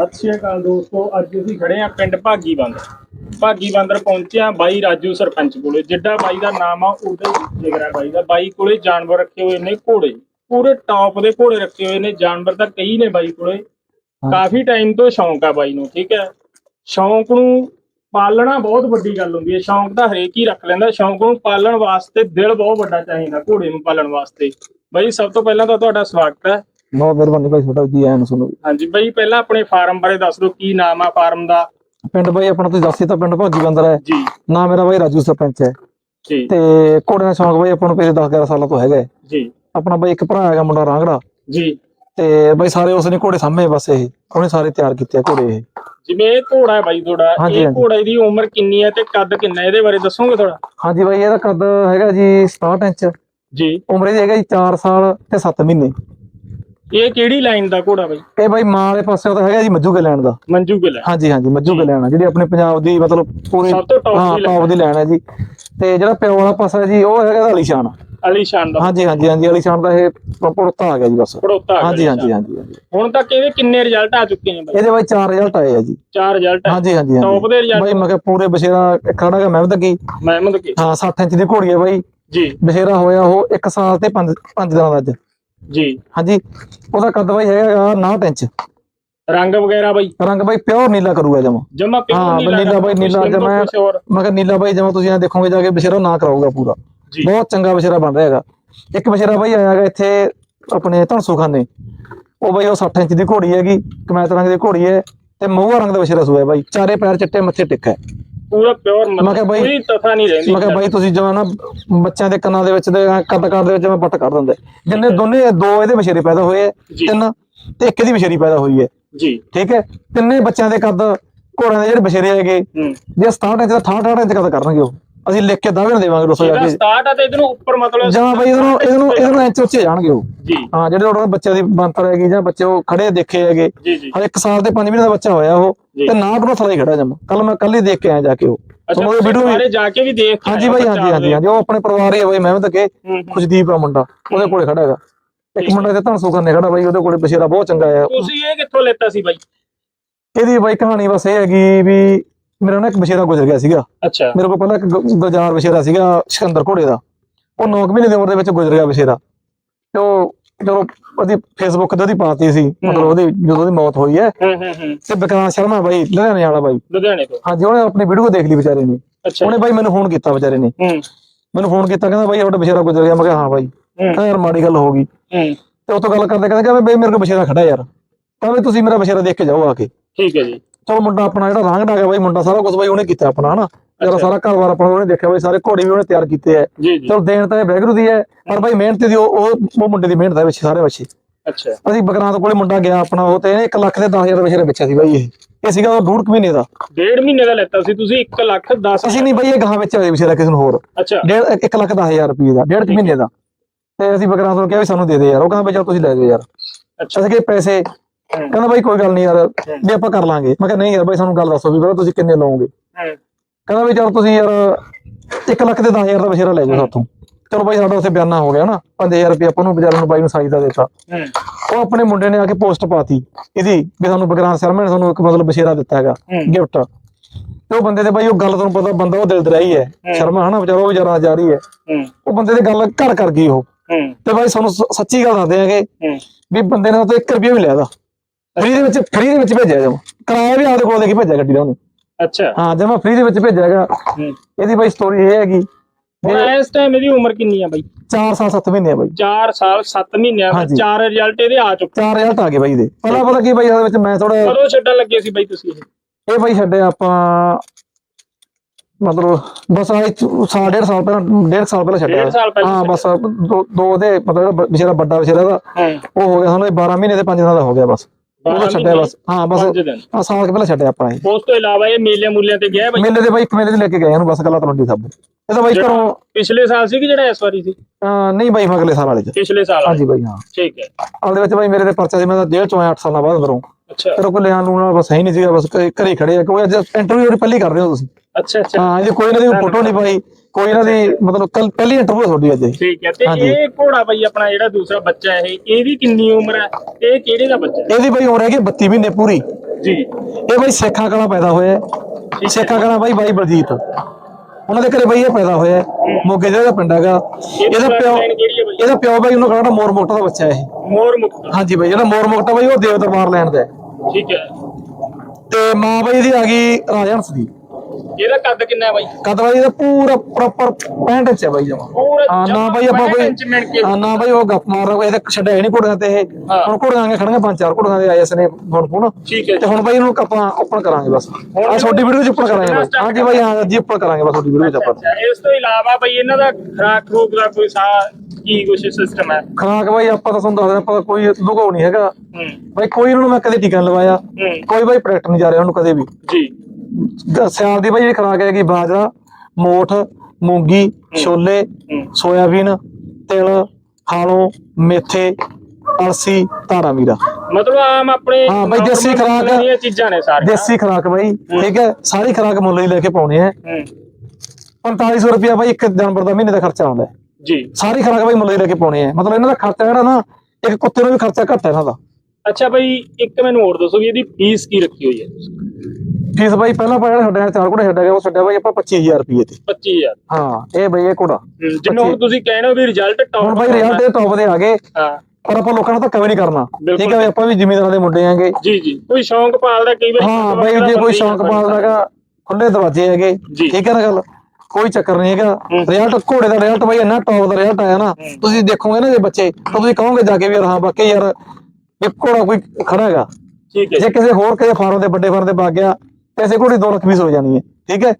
ਸਤਿ ਸ਼੍ਰੀ ਅਕਾਲ ਦੋਸਤੋ ਅੱਜ ਅਸੀਂ ਖੜੇ ਆ ਪਿੰਡ ਭਾਗੀ ਬੰਦਰ। ਭਾਗੀ ਬੰਦਰ ਪਹੁੰਚਿਆ ਬਾਈ ਰਾਜੂ ਸਰਪੰਚ ਕੋਲੇ। ਜਿੱਡਾ ਬਾਈ ਦਾ ਨਾਮ ਆ ਉਹਦਾ ਹੈ ਬਾਈ ਦਾ। ਬਾਈ ਕੋਲੇ ਜਾਨਵਰ ਰੱਖੇ ਹੋਏ ਨੇ ਘੋੜੇ। ਪੂਰੇ ਟੌਪ ਦੇ ਘੋੜੇ ਰੱਖੇ ਹੋਏ ਨੇ। ਜਾਨਵਰ ਤਾਂ ਕਈ ਨੇ ਬਾਈ ਕੋਲੇ। ਕਾਫੀ ਟਾਈਮ ਤੋਂ ਸ਼ੌਂਕ ਆ ਬਾਈ ਨੂੰ ਠੀਕ ਹੈ? ਸ਼ੌਂਕ ਨੂੰ ਪਾਲਣਾ ਬਹੁਤ ਵੱਡੀ ਗੱਲ ਹੁੰਦੀ ਹੈ। ਸ਼ੌਂਕ ਤਾਂ ਹਰੇਕ ਹੀ ਰੱਖ ਲੈਂਦਾ। ਸ਼ੌਂਕ ਨੂੰ ਪਾਲਣ ਵਾਸਤੇ ਦਿਲ ਬਹੁਤ ਵੱਡਾ ਚਾਹੀਦਾ ਘੋੜੇ ਨੂੰ ਪਾਲਣ ਵਾਸਤੇ। ਬਾਈ ਸਭ ਤੋਂ ਪਹਿਲਾਂ ਤਾਂ ਤੁਹਾਡਾ ਸਵਾਗਤ ਹੈ। ਬਹੁਤ ਮਿਹਰਬਾਨੀ ਭਾਈ ਤੁਹਾਡਾ ਜੀ ਆਇਆਂ ਨੂੰ ਸੁਣੋ। ਹਾਂਜੀ ਬਾਈ ਪਹਿਲਾਂ ਆਪਣੇ ਫਾਰਮ ਬਾਰੇ ਦੱਸ ਦਿਓ ਕੀ ਨਾਮ ਆ ਫਾਰਮ ਦਾ? ਪਿੰਡ ਬਾਈ ਆਪਣਾ ਤੁਸੀਂ ਦੱਸ ਦਿੱਤਾ ਪਿੰਡ ਭਾਜੀ ਬੰਦਰ ਹੈ। ਜੀ। ਨਾਮ ਮੇਰਾ ਬਾਈ ਰਾਜੂ ਸਰਪੰਚ ਹੈ। ਜੀ। ਤੇ ਘੋੜੇ ਦਾ ਸ਼ੌਂਕ ਬਾਈ ਆਪਾਂ ਨੂੰ ਪਿਛਲੇ 10 11 ਸਾਲਾਂ ਤੋਂ ਹੈਗਾ। ਜੀ। ਆਪਣਾ ਬਾਈ ਇੱਕ ਭਰਾ ਹੈਗਾ ਮੁੰਡਾ ਰਾਂਗੜਾ। ਜੀ। ਤੇ ਬਾਈ ਸਾਰੇ ਉਸਨੇ ਘੋੜੇ ਸਾਹਮਣੇ ਬਸ ਇਹ ਉਹਨੇ ਸਾਰੇ ਤਿਆਰ ਕੀਤੇ ਆ ਘੋੜੇ ਇਹ। ਜਿਵੇਂ ਇਹ ਘੋੜਾ ਹੈ ਬਾਈ ਤੁਹਾਡਾ ਇਹ। ਘੋੜੇ ਦੀ ਉਮਰ ਕਿੰਨੀ ਹੈ ਤੇ ਕੱਦ ਕਿੰਨਾ? ਇਹਦੇ ਬਾਰੇ ਦੱਸੋਗੇ ਥੋੜਾ ਹਾਂਜੀ ਬਾਈ ਇਹਦਾ ਕੱਦ ਹੈਗਾ ਜੀ 67 ਇੰਚ। ਜੀ। ਉਮਰ ਇਹਦੀ ਹੈਗਾ ਜੀ 4 ਸਾਲ ਤੇ 7 ਮਹੀਨੇ। ਇਹ ਕਿਹੜੀ ਲਾਈਨ ਦਾ ਘੋੜਾ ਬਾਈ? ਇਹ ਬਾਈ ਮਾਂ ਦੇ ਪਾਸਿਓਂ ਤਾਂ ਹੈਗਾ ਜੀ ਮੱਜੂ ਕੇ ਲੈਣ ਦਾ। ਮੰਜੂ ਗਿੱਲ ਹੈ ਹਾਂਜੀ ਹਾਂਜੀ ਮੱਜੂ ਕੇ ਲੈਣ ਆ ਜਿਹੜੀ ਆਪਣੇ ਪੰਜਾਬ ਦੀ ਮਤਲਬ ਪੂਰੀ ਸਭ ਤੋਂ top ਹਾਂ ਦੀ ਟੌਪ ਦੀ ਲੈਣ ਹੈ ਜੀ। ਤੇ ਜਿਹੜਾ ਪਿਓ ਵਾਲਾ ਪਾਸਾ ਹੈ ਜੀ ਉਹ ਹੈਗਾ ਇਹਦਾ ਅਲੀਸ਼ਾਨ। ਅਲੀਸ਼ਾਨ ਦਾ। ਹਾਂਜੀ ਹਾਂਜੀ ਹਾਂਜੀ ਅਲੀਸ਼ਾਨ ਦਾ ਇਹ ਪੁਰਤਾ ਆ ਗਿਆ ਜੀ ਬਸ। ਪੜੋਤਾ ਹਾਂਜੀ ਹਾਂਜੀ ਹਾਂਜੀ ਹਾਂਜੀ। ਹੁਣ ਤੱਕ ਇਹਦੇ ਕਿੰਨੇ ਰਿਜ਼ਲਟ ਆ ਚੁੱਕੇ ਨੇ ਬਾਈ? ਇਹਦੇ ਬਾਈ ਚਾਰ ਰਿਜ਼ਲਟ ਆਏ ਆ ਜੀ। ਚਾਰ ਰਿਜ਼ਲਟ ਹਾਂਜੀ ਹਾਂਜੀ ਹਾਂਜੀ। ਟੌਪ ਦੇ ਰਿਜ਼ਲਟ ਬਾਈ ਮੈਂ ਕਿਹਾ ਪੂਰੇ ਬਸ਼ੇਰਾ ਖੜਾ ਹੈਗਾ ਮਹਿਮਦ ਕੀ ਮਹਿਮਦ ਕੇ ਹਾਂ 60 ਇੰਚ ਦੀ ਘੋੜੀ ਹੈ ਬਾਈ। ਜੀ। ਬਸ਼ੇਰਾ ਹੋਇਆ ਉਹ 1 ਸਾਲ ਤੇ 5 5 ਦਿਨਾਂ ਦਾ ਅੱਜ। ਜੀ। ਹਾਂਜੀ। ਉਹਦਾ ਕੱਦ ਬਾਈ ਹੈਗਾ 69 ਇੰਚ। ਰੰਗ ਵਗੈਰਾ ਬਾਈ? ਰੰਗ ਬਾਈ ਪਿਓਰ ਨੀਲਾ ਕਰੂਗਾ ਜਮਾ। ਜਮਾ ਹਾਂ, ਪਿਓਰ ਨੀਲਾ ਬਾਈ, ਨੀਲਾ ਜਮਾਂ- ਕੁਛ ਹੋਰ? ਮੈਂ ਕਿਹਾ ਨੀਲਾ ਬਾਈ ਜਮਾ ਤੁਸੀਂ ਆ ਦੇਖੋਗੇ ਜਾ ਕੇ ਬਸ਼ੇਰਾ ਨਾ ਕਰਾਊਗਾ ਪੂਰਾ। ਬਹੁਤ ਚੰਗਾ ਬਸ਼ੇਰਾ ਬਣ ਰਿਹਾ ਹੈਗਾ। ਇੱਕ ਬਸ਼ੇਰਾ ਬਾਈ ਆਇਆ ਹੈਗਾ ਇੱਥੇ ਆਪਣੇ ਧਨਸੂ ਖਾਨੇ ਉਹ ਬਾਈ ਉਹ 60 ਇੰਚ ਦੀ ਘੋੜੀ ਹੈਗੀ ਕਮੈਤ ਰੰਗ ਦੀ ਘੋੜੀ ਹੈ ਤੇ ਮੋਹਰਾ ਰੰਗ ਦਾ ਬਸ਼ੇਰਾ ਸੂਆ ਬਾਈ। ਚਾਰੇ ਪੈਰ ਚਿੱਟੇ ਮੱਥੇ ਟਿੱਕਾ ਹੈ। ਪੂਰਾ ਪਿਓਰ ਮੈਂ ਕਿਹਾ ਬਾਈ- ਕੋਈ ਤਥਾ ਨਹੀਂ ਰਹਿੰਦੀ। ਮੈਂ ਕਿਹਾ ਬਾਈ ਤੁਸੀਂ ਜਿਵੇਂ ਨਾ ਬੱਚਿਆਂ ਦੇ ਕੰਨਾਂ ਦੇ ਵਿੱਚ ਦੇ ਕੱਦ ਕਰ ਦੇ ਵਿੱਚ ਜਿਵੇਂ ਪੱਟ ਕਰ ਦਿੰਦੇ। ਜਿੰਨੇ ਦੋਨੇ ਦੋ ਇਹਦੇ ਬਸ਼ੇਰੇ ਪੈਦਾ ਹੋਏ ਜੀ। ਤਿੰਨ ਤੇ ਇੱਕ ਇਹਦੀ ਬਸ਼ੇਰੀ ਪੈਦਾ ਹੋਈ ਹੈ। ਜੀ। ਠੀਕ ਹੈ? ਤਿੰਨੇ ਬੱਚਿਆਂ ਦੇ ਕੱਦ ਘੋੜਿਆਂ ਦੇ ਜਿਹੜੇ ਬਸ਼ੇਰੇ ਹੈਗੇ ਹੂੰ। ਜੇ 67 ਇੰਚ ਦਾ 68 ਇੰਚ ਕੱਦ ਕਰਨਗੇ ਉਹ। ਅਸੀਂ ਲਿਖ ਕੇ ਦਾਅਵੇ ਨਾਲ ਦੇਵਾਂਗੇ ਰਸੋ ਜਾ ਇਹਦਾ ਕੇ। ਸਟਾਰਟ ਆ ਤੇ ਇਹਨੂੰ ਉੱਪਰ ਮਤਲਬ ਜਾਂ ਬਾਈ ਇਹਨੂੰ ਇਹਨੂੰ ਇਹਨੂੰ ਇੰਚ ਉੱਚੇ ਜਾਣਗੇ ਉਹ। ਜੀ। ਹਾਂ ਜਿਹੜੇ ਉਹਨਾਂ ਬੱਚਿਆਂ ਦੀ ਬੰਤਰ ਹੈਗੀ ਜਾਂ ਬੱਚੇ ਉਹ ਖੜੇ ਦੇਖੇ ਹੈਗੇ। ਜੀ ਜੀ। ਹਰ ਇੱਕ ਸਾਲ ਤੇ 5 ਮਹੀਨੇ ਦਾ ਬੱਚਾ ਹੋਇਆ ਉਹ। ਤੇ ਨਾ ਟੁਣਾ ਥਲੇ ਖੜਾ ਜਮ ਕੱਲ ਮੈਂ ਕੱਲ ਹੀ ਦੇਖ ਕੇ ਆਇਆ ਜਾ ਕੇ ਉਹ। ਅੱਛਾ ਤੁਹਾਨੂੰ ਉਹ ਵੀਡੀਓ ਬਾਰੇ ਜਾ ਕੇ ਵੀ ਦੇਖ ਹਾਂਜੀ ਬਾਈ ਹਾਂਜੀ ਹਾਂਜੀ ਹਾਂਜੀ ਉਹ ਆਪਣੇ ਪਰਿਵਾਰ ਹੀ ਹੈ ਬਾਈ ਕੇ ਹੂੰ। ਖੁਸ਼ਦੀਪ ਆ ਮੁੰਡਾ ਉਹਦੇ ਕੋਲੇ ਖੜਾ ਹੈਗਾ। ਇੱਕ ਮੁੰਡਾ ਤੇ ਧਨਸੂ ਕਰਨੇ ਖੜਾ ਬਾਈ ਉਹਦੇ ਕੋਲੇ ਬਸ਼ੇਰਾ ਬਹੁਤ ਚੰਗਾ ਹੈ ਤੁਸੀਂ ਇਹ ਕਿੱਥੋਂ ਲੈਤਾ ਸੀ ਬਾਈ? ਇਹਦੀ ਬਾਈ ਕਹਾਣੀ ਬਸ ਇਹ ਹੈਗੀ ਵੀ ਮੇਰਾ ਨਾ ਇੱਕ ਬਸ਼ੇਰਾ ਗੁਜ਼ਰ ਗਿਆ ਸੀਗਾ। ਅੱਛਾ। ਮੇਰੇ ਕੋਲ ਪਹਿਲਾਂ ਇੱਕ ਗੁਲਜ਼ਾਰ ਬਸ਼ੇਰਾ ਸੀਗਾ ਸਿਕੰਦਰ ਘੋੜੇ ਦਾ। ਉਹ 9 ਮਹੀਨੇ ਦੀ ਉਮਰ ਦੇ ਵਿੱਚ ਗੁਜ਼ਰ ਗਿਆ ਬਸ਼ੇਰਾ। ਤੇ ਉਹ ਜਦੋਂ ਉਹਦੀ ਫੇਸਬੁੱਕ ਤੇ ਉਹਦੀ ਪਾਤੀ ਸੀ ਮਤਲਬ ਉਹਦੀ ਜਦੋਂ ਉਹਦੀ ਮੌਤ ਹੋਈ ਹੈ ਹੂੰ ਹੂੰ ਹੂੰ। ਤੇ ਵਿਕਰਾਂਤ ਸ਼ਰਮਾ ਬਾਈ ਲੁਧਿਆਣੇ ਵਾਲਾ ਬਾਈ। ਲੁਧਿਆਣੇ ਤੋਂ। ਹਾਂਜੀ ਉਹਨੇ ਆਪਣੀ ਵੀਡੀਓ ਦੇਖ ਲਈ ਵਿਚਾਰੇ ਨੇ। ਅੱਛਾ। ਉਹਨੇ ਬਾਈ ਮੈਨੂੰ ਫੋਨ ਕੀਤਾ ਵਿਚਾਰੇ ਨੇ। ਹੂੰ। ਮੈਨੂੰ ਫੋਨ ਕੀਤਾ ਕਹਿੰਦਾ ਬਾਈ ਤੁਹਾਡਾ ਬਸ਼ੇਰਾ ਗੁਜ਼ਰ ਗਿਆ। ਮੈਂ ਕਿਹਾ ਹਾਂ ਬਾਈ। ਕਹਿੰਦਾ ਯਾਰ ਮਾੜੀ ਗੱਲ ਹੋ ਗਈ। ਹੂੰ। ਤੇ ਉਤੋਂ ਗੱਲ ਕਰਦੇ ਕਹਿੰਦੇ ਕਿ ਬਈ ਮੇਰੇ ਕੋਲ ਬਸ਼ੇਰਾ ਖੜਾ ਯਾਰ। ਕਹਿੰਦਾ ਵੀ ਤੁਸੀਂ ਮੇਰਾ ਬਸ਼ੇਰਾ ਦੇਖ ਕੇ ਜਾਓ ਆ ਕੇ। ਠੀਕ ਹੈ ਜੀ। ਚਲੋ ਮੁੰਡਾ ਆਪਣਾ ਜਿਹੜਾ ਰਾਂਗੜਾ ਹੈਗਾ ਬਾਈ ਮੁੰਡਾ ਸਾਰਾ ਕੁਝ ਬਾਈ ਉਹਨੇ ਕੀਤਾ ਆਪਣਾ ਹਨਾ। ਅੱਛਾ। ਸਾਰਾ ਘਰ-ਬਾਰ ਆਪਣਾ ਉਹਨੇ ਦੇਖਿਆ ਬਾਈ ਸਾਰੇ ਘੋੜੇ ਵੀ ਉਹਨੇ ਤਿਆਰ ਕੀਤੇ ਐ ਚਲੋ ਦੇਣ ਤਾਂ ਇਹ ਵੈਗਰੂ ਦੀ ਹੈ ਪਰ ਬਾਈ ਮਿਹਨਤ ਦੀ ਉਹ ਉਹ ਉਹ ਮੁੰਡੇ ਦੀ ਮਿਹਨਤ ਹੈ ਵਿੱਚ ਸਾਰੇ ਬੱਚੇ ਅੱਛਾ। ਅਸੀਂ ਬਕਰਾਂਤ ਕੋਲੇ ਮੁੰਡਾ ਗਿਆ ਆਪਣਾ ਉਹ ਤੇ ਇਹਨੇ 1 ਲੱਖ ਦੇ 10000 ਬਸ਼ੇਰਾ ਵੇਚਿਆ ਸੀ ਬਾਈ ਇਹ। ਇਹ ਸੀਗਾ ਉਹ ਡੂਢ ਮਹੀਨੇ ਦਾ। ਡੇਢ ਮਹੀਨੇ ਦਾ ਲੈਤਾ ਸੀ ਤੁਸੀਂ 1 ਲੱਖ 10 ਅਸੀਂ ਨਹੀਂ ਬਾਈ ਇਹ ਗਾਂ ਵਿੱਚ ਹੋਏ ਬਸ਼ੇਰਾ ਕਿਸੇ ਨੂੰ ਹੋਰ। ਅੱਛਾ। ਡੇਢ 1 ਲੱਖ 10000 ਰੁਪਏ ਦਾ ਡੇਢ ਮਹੀਨੇ ਦਾ। ਤੇ ਅਸੀਂ ਬਕਰਾਂਤ ਨੂੰ ਕਿਹਾ ਵੀ ਸਾਨੂੰ ਦੇ ਦੇ ਯਾਰ ਉਹ ਕਹਿੰਦਾ ਬਈ ਚਲ ਤੁਸੀਂ ਲੈ ਜਾਓ ਯਾਰ। ਅੱਛਾ। ਅਸੀਂ ਕਿ ਪੈਸੇ। ਕਹਿੰਦਾ ਬਾਈ ਕੋਈ ਗੱਲ ਨਹੀਂ ਯਾਰ ਵੀ ਆਪਾਂ ਕਰ ਲਾਂਗੇ। ਮੈਂ ਕਿਹਾ ਨਹੀਂ ਯਾਰ ਬਾਈ ਸਾਨੂੰ ਗੱਲ ਦੱਸੋ ਵੀ ਬਰੋ ਤੁਸੀਂ ਕਿੰਨੇ ਲਓਗੇ। ਕਹਿੰਦਾ ਵੀ ਚਲ ਤੁਸੀਂ ਯਾਰ 1 ਲੱਖ ਦੇ 10000 ਦਾ ਬਸ਼ੇਰਾ ਲੈ ਜਾਓ ਸਾਥੋਂ। ਚਲੋ ਬਾਈ ਸਾਡਾ ਉੱਥੇ ਬਿਆਨਾ ਹੋ ਗਿਆ ਨਾ 5000 ਰੁਪਏ ਆਪਾਂ ਨੂੰ ਵਿਚਾਰੇ ਨੂੰ ਬਾਈ ਨੂੰ ਸਾਈ ਦਾ ਦਿੱਤਾ। ਉਹ ਆਪਣੇ ਮੁੰਡੇ ਨੇ ਆ ਕੇ ਪੋਸਟ ਪਾਤੀ ਇਹਦੀ ਵੀ ਸਾਨੂੰ ਬਗਰਾਨ ਸ਼ਰਮਾ ਨੇ ਸਾਨੂੰ ਇੱਕ ਮਤਲਬ ਬਸ਼ੇਰਾ ਦਿੱਤਾ ਹੈਗਾ। ਗਿਫਟ। ਤੇ ਉਹ ਬੰਦੇ ਦੇ ਬਾਈ ਉਹ ਗੱਲ ਤੁਹਾਨੂੰ ਪਤਾ ਬੰਦਾ ਉਹ ਦਿਲ ਦਰਾਈ ਹੈ ਸ਼ਰਮਾ ਹਨਾ ਵਿਚਾਰਾ ਉਹ ਵਿਚਾਰਾ ਜਾ ਰਹੀ ਹੈ। ਉਹ ਬੰਦੇ ਦੀ ਗੱਲ ਘਰ ਕਰ ਗਈ ਉਹ। ਤੇ ਬਾਈ ਸਾਨੂੰ ਸੱਚੀ ਗੱਲ ਦੱਸਦੇ ਆਂਗੇ ਵੀ ਬੰਦੇ ਨੇ ਤਾਂ 1 ਰੁਪਿਆ ਵੀ ਲਿਆ ਦਾ ਫ੍ਰੀ ਦੇ ਵਿੱਚ ਫ੍ਰੀ ਦੇ ਵਿੱਚ ਭੇਜਿਆ ਜਮ ਕਿਰਾਇਆ ਵੀ ਆਪਦੇ ਕੋਲ ਦੇ ਕੇ ਭੇਜਿਆ ਗੱਡੀ ਦਾ ਉਹਨੇ। ਅੱਛਾ। ਹਾਂ ਜਮਾ ਫ੍ਰੀ ਦੇ ਵਿੱਚ ਭੇਜਿਆ ਹੈਗਾ। ਇਹਦੀ ਬਾਈ ਸਟੋਰੀ ਇਹ ਹੈਗੀ। ਹੁਣ ਇਸ ਟਾਈਮ ਇਹਦੀ ਉਮਰ ਕਿੰਨੀ ਆ ਬਾਈ? 4 ਸਾਲ 7 ਮਹੀਨੇ ਆ ਬਾਈ। 4 ਸਾਲ 7 ਮਹੀਨਿਆਂ ਦਾ ਹਾਂਜੀ। ਚਾਰ ਰਿਜ਼ਲਟ ਇਹਦੇ ਆ ਚੁੱਕੇ। ਚਾਰ ਰਿਜ਼ਲਟ ਆ ਗਏ ਬਾਈ ਦੇ ਪਹਿਲਾਂ ਪਤਾ ਕੀ ਬਾਈ ਇਹਦੇ ਵਿੱਚ ਮੈਂ ਥੋੜਾ ਕਦੋਂ ਛੱਡਣ ਲੱਗੇ ਸੀ ਬਾਈ ਤੁਸੀਂ ਇਹ? ਇਹ ਬਾਈ ਛੱਡੇ ਆਪਾਂ ਮਤਲਬ ਬਸ ਆਹ ਸਾਲ ਡੇਢ ਸਾਲ ਪਹਿਲਾਂ ਡੇਢ ਸਾਲ ਪਹਿਲਾਂ ਛੱਡਿਆ। ਹਾਂ ਬਸ ਦੋ ਦੋ ਮਤਲਬ ਵਿਚਾਰਾ ਵੱਡਾ ਵਿਚਾਰਾ ਦਾ ਉਹ ਹੋ ਗਿਆ ਸਾਨੂੰ 12 ਮਹੀਨੇ ਤੇ 5 ਦਿਨਾਂ ਦਾ ਹੋ ਗਿਆ ਬਸ। ਉਹ ਬਾਰਾਂ ਛੱਡਿਆ ਬਸ। ਹਾਂ ਬਸ ਪੰਜ ਦਿਨ। ਹਾਂ ਸਾਲ ਕੁ ਪਹਿਲਾਂ ਛੱਡਿਆ ਆਪਾਂ ਇਹ। ਉਸ ਤੋਂ ਇਲਾਵਾ ਇਹ ਮੇਲੇ ਮੂਲਿਆਂ ਤੇ ਗਿਆ ਬਾਈ। ਮੇਲੇ ਦੇ ਬਾਈ ਇੱਕ ਮੇਲੇ ਤੇ ਲੈ ਕੇ ਗਏ ਇਹਨੂੰ ਬਸ ਗੱਲਾਂ ਤਲੰਡੀ ਸਭ ਇਹ ਤਾਂ ਬਾਈ ਘਰੋਂ ਪਿਛਲੇ ਸਾਲ ਸੀ ਕਿ ਜਿਹੜਾ ਇਸ ਵਾਰੀ ਸੀ? ਅਹ ਨਹੀਂ ਬਾਈ ਮੈਂ ਅਗਲੇ ਸਾਲ ਵਾਲੇ ਚ। ਪਿਛਲੇ ਸਾਲ ਹਾਂਜੀ ਬਾਈ ਹਾਂ। ਠੀਕ ਹੈ। ਉਹਦੇ ਵਿੱਚ ਬਾਈ ਮੇਰੇ ਤੇ ਪਰਚਾ ਸੀ ਮੈਂ ਤਾਂ ਜੇਲ੍ਹ ਚੋਂ ਆਇਆ 8 ਸਾਲਾਂ ਬਾਅਦ ਅੰਦਰੋਂ। ਅੱਛਾ। ਫਿਰ ਉਹ ਕੋਈ ਲਿਆਣ ਨੂੰ ਨਾਲ ਬਸ ਹੈ ਹੀ ਨਹੀਂ ਸੀਗਾ ਬਸ ਘਰੇ ਘਰੇ ਹੀ ਖੜੇ ਆ। ਕੋਈ ਅੱਜ ਇੰਟਰਵਿਊ ਪਹਿਲੀ ਕਰ ਰਹੇ ਹੋ ਤੁਸੀਂ। ਅੱਛਾ ਅੱਛਾ। ਹਾਂ ਇਹਦੀ ਕੋਈ ਨਾ ਦੀ ਫੋਟੋ ਨਹੀਂ ਪਾਈ ਕੋਈ ਇਹਨਾਂ ਦੀ ਮਤਲਬ ਕੱਲ ਪਹਿਲੀ ਇੰਟਰਵਿਊ ਤੁਹਾਡੀ ਅੱਜ। ਇਹ। ਠੀਕ ਹੈ ਤੇ ਹਾਂਜੀ। ਇਹ ਘੋੜਾ ਬਾਈ ਆਪਣਾ ਜਿਹੜਾ ਦੂਸਰਾ ਬੱਚਾ ਇਹ ਇਹਦੀ ਕਿੰਨੀ ਉਮਰ ਹੈ? ਤੇ ਇਹ ਕਿਹੜੇ ਦਾ ਬੱਚਾ ਹੈ? ਇਹਦੀ ਬਾਈ ਉਮਰ ਹੈਗੀ 32 ਮਹੀਨੇ ਪੂਰੀ। ਜੀ। ਇਹ ਬਾਈ ਸੇਖਾਂ ਕਲਾਂ ਪੈਦਾ ਹੋਇਆ ਹੈ। ਸੇਖਾਂ ਕਲਾਂ ਬਾਈ ਬਾਈ ਬਲਜੀਤ। ਉਹਨਾਂ ਦੇ ਘਰੇ ਬਾਈ ਇਹ ਪੈਦਾ ਹੋਇਆ ਹੈ। ਮੋਗੇ ਜਿਹੜਾ ਪਿੰਡ ਹੈਗਾ। ਇਹਦਾ ਪਿਓ ਲਾਈਨ ਕਿਹੜੀ ਹੈ ਬਾਈ? ਇਹਦਾ ਪਿਓ ਬਾਈ ਉਹਨੂੰ ਕਹਿੰਦਾ ਮੋਰ ਮੋਟਾ ਦਾ ਬੱਚਾ ਇਹ। ਮੋਰ ਮੁਕਤ। ਹਾਂਜੀ ਬਾਈ ਜਿਹੜਾ ਮੋਰ ਮੋਟਾ ਬਾਈ ਉਹ ਦੇਵ ਦਰਬਾਰ ਲੈਣ ਦਾ ਹੈ। ਠੀਕ ਹੈ। ਤੇ ਮਾਂ ਬਾਈ ਇਹਦੀ ਆ ਗਈ ਰਾਜਾ ਹੰਸ ਦੀ। ਇਹਦਾ ਕੱਦ ਕਿੰਨਾ ਹੈ ਬਾਈ? ਕਦ ਬਾਈ ਇਹਦਾ ਪੂਰਾ ਪ੍ਰੋਪਰ 65 ਇੰਚ ਹੈ ਬਾਈ ਜਮਾ। ਪੂਰਾ ਹਾਂ ਨਾ ਬਾਈ ਆਪਾਂ 65 ਕੋਈ ਹਾਂ ਨਾ ਬਾਈ ਉਹ ਗੱਪ ਮਾਰ ਰਿਹਾ ਇਹਦੇ ਛੱਡਿਆ ਨਹੀਂ ਘੋੜੀਆਂ ਤੇ ਇਹ। ਹਾਂ। ਹੁਣ ਘੋੜੀਆਂ ਆਗੇ ਖੜੀਆਂ ਪੰਜ ਚਾਰ ਘੋੜੀਆਂ ਦੇ ਆਏ ਸਨੇ ਹੁਣ ਫੋਨ। ਠੀਕ ਹੈ। ਤੇ ਹੁਣ ਬਾਈ ਇਹਨੂੰ ਆਪਾਂ ਓਪਨ ਕਰਾਂਗੇ ਬਸ। ਆ ਛੋਟੀ ਵੀਡੀਓ ਚ ਓਪਨ ਕਰਾਂਗੇ ਬਾਈ। ਹਾਂਜੀ ਬਾਈ ਹਾਂ ਜੀ ਓਪਨ ਕਰਾਂਗੇ ਬਸ ਛੋਟੀ ਵੀਡੀਓ ਚ ਆਪਾਂ। ਅੱਛਾ ਇਸ ਤੋਂ ਇਲਾਵਾ ਬਾਈ ਇਹਨਾਂ ਦਾ ਖਰਾਕ ਖੂਕ ਦਾ ਕੋਈ ਸਾ ਕੀ ਕੁਛ ਸਿਸਟਮ ਹੈ? ਖਰਾਕ ਬਾਈ ਆਪਾਂ ਤਾਂ ਤੁਹਾਨੂੰ ਦੱਸਦੇ ਆਪਾਂ ਤਾਂ ਕੋਈ ਲੁਕਾਉ ਨਹੀਂ ਹੈਗਾ। ਹੂੰ। ਬਾਈ ਕੋਈ ਇਹਨਾਂ ਨੂੰ ਮੈਂ ਕਦੇ ਟੀਕਾ ਨੀ ਲਵਾਇਆ। ਹੂੰ। ਕੋਈ ਬਾਈ ਪ੍ਰੋਡਕਟ ਨਹੀਂ ਜਾ ਰਿਹਾ ਉਹਨੂੰ ਕਦੇ ਵੀ। ਜੀ। ਸਿਆਲ ਦੀ ਬਾਈ ਜਿਹੜੀ ਖਰਾਕ ਹੈਗੀ ਬਾਜਰਾ ਮੋਠ ਮੂੰਗੀ ਛੋਲੇ ਸੋਇਆਬੀਨ ਤਿਲ ਹਾਲੋਂ ਮੇਥੇ ਅਲਸੀ ਤਾਰਾ ਮੀਰਾ। ਮਤਲਬ ਆਮ ਆਪਣੇ ਹਾਂ ਬਾਈ ਦੇਸੀ ਖੁਰਾਕ- ਦੀਆਂ ਚੀਜ਼ਾਂ ਨੇ ਸਾਰੀਆਂ। ਦੇਸੀ ਖਰਾਕ ਬਾਈ ਠੀਕ ਹੈ? ਸਾਰੀ ਖਰਾਕ ਮੁੱਲ ਹੀ ਲੈ ਕੇ ਪਾਉਣੇ ਹੈ। ਹੂੰ। 4500 ਰੁਪਿਆ ਬਾਈ ਇੱਕ ਜਾਨਵਰ ਦਾ ਮਹੀਨੇ ਦਾ ਖਰਚਾ ਆਉਂਦਾ ਜੀ। ਸਾਰੀ ਖਰਾਕ ਬਾਈ ਮੁੱਲ ਹੀ ਲੈ ਕੇ ਪਾਉਣੇ ਹੈ। ਮਤਲਬ ਇਹਨਾਂ ਦਾ ਖਰਚਾ ਜਿਹੜਾ ਨਾ ਇੱਕ ਕੁੱਤੇ ਨੂੰ ਵੀ ਖਰਚਾ ਘੱਟ ਹੈ ਇਹਨਾਂ ਦਾ। ਅੱਛਾ ਬਾਈ ਇੱਕ ਮੈਨੂੰ ਹੋਰ ਦੱਸੋ ਵੀ ਇਹਦੀ ਫੀਸ ਕੀ ਰੱਖੀ ਹੋਈ ਹੈ? ਫੀਸ ਬਾਈ ਪਹਿਲਾਂ ਆਪਾਂ ਜਿਹੜਾ ਛੱਡਿਆ ਚਾਰ ਘੋੜੇ ਛੱਡਿਆ ਗਿਆ ਉਹ ਛੱਡਿਆ ਬਾਈ ਆਪਾਂ 25000 ਰੁਪਏ ਤੇ। 25000 ਹਾਂ ਇਹ ਬਾਈ ਇਹ ਘੋੜਾ। ਹੁਣ ਤੁਸੀਂ ਕਹਿ ਰਹੇ ਹੋ ਵੀ ਰਿਜ਼ਲਟ ਟੌਪ ਹੁਣ ਬਾਈ ਰਿਜ਼ਲਟ ਇਹ ਟੌਪ ਦੇ ਆ ਗਏ। ਹਾਂ। ਪਰ ਆਪਾਂ ਲੋਕਾਂ ਨੂੰ ਧੱਕਾ ਵੀ ਨਹੀਂ ਕਰਨਾ। ਠੀਕ ਹੈ ਆਪਾਂ ਵੀ ਜ਼ਿਮੀਂਦਾਰਾਂ ਦੇ ਮੁੰਡੇ ਆਂਗੇ। ਜੀ ਜੀ। ਕੋਈ ਸ਼ੌਂਕ ਪਾਲਦਾ ਕਈ ਵਾਰੀ ਹਾਂ ਬਾਈ ਜੇ ਕੋਈ ਸ਼ੌਂਕ ਪਾਲਦਾ ਹੈਗਾ ਖੁੱਲੇ ਦਰਵਾਜ਼ੇ ਹੈਗੇ। ਠੀਕ ਹੈ ਨਾ ਗੱਲ? ਕੋਈ ਚੱਕਰ ਨਹੀਂ ਹੈਗਾ। ਰਿਜ਼ਲਟ ਘੋੜੇ ਦਾ ਰਿਜ਼ਲਟ ਬਾਈ ਇੰਨਾ ਟੌਪ ਦਾ ਰਿਜ਼ਲਟ ਆਇਆ ਨਾ ਤੁਸੀਂ ਦੇਖੋਗੇ ਨਾ ਜੇ ਬੱਚੇ ਤਾਂ ਤੁਸੀਂ ਕਹੋਗੇ ਜਾ ਕੇ ਵੀ ਯਾਰ ਹਾਂ ਬਾਕੀ ਯਾਰ ਇਹ ਘੋੜਾ ਕੋਈ ਖੜਾ ਹੈਗਾ। ਠੀਕ ਹੈ ਜੇ ਕਿਸੇ ਹੋਰ ਕਿਸੇ ਫਾਰਮ ਦੇ ਵੱਡੇ ਫਾਰਮ ਦੇ ਪਾ ਗਿਆ ਤੇ ਐਸੇ ਘੋੜੀ 2 ਲੱਖ ਵੀ ਹੋ ਜਾਣੀ ਹੈ ਠੀਕ ਹੈ?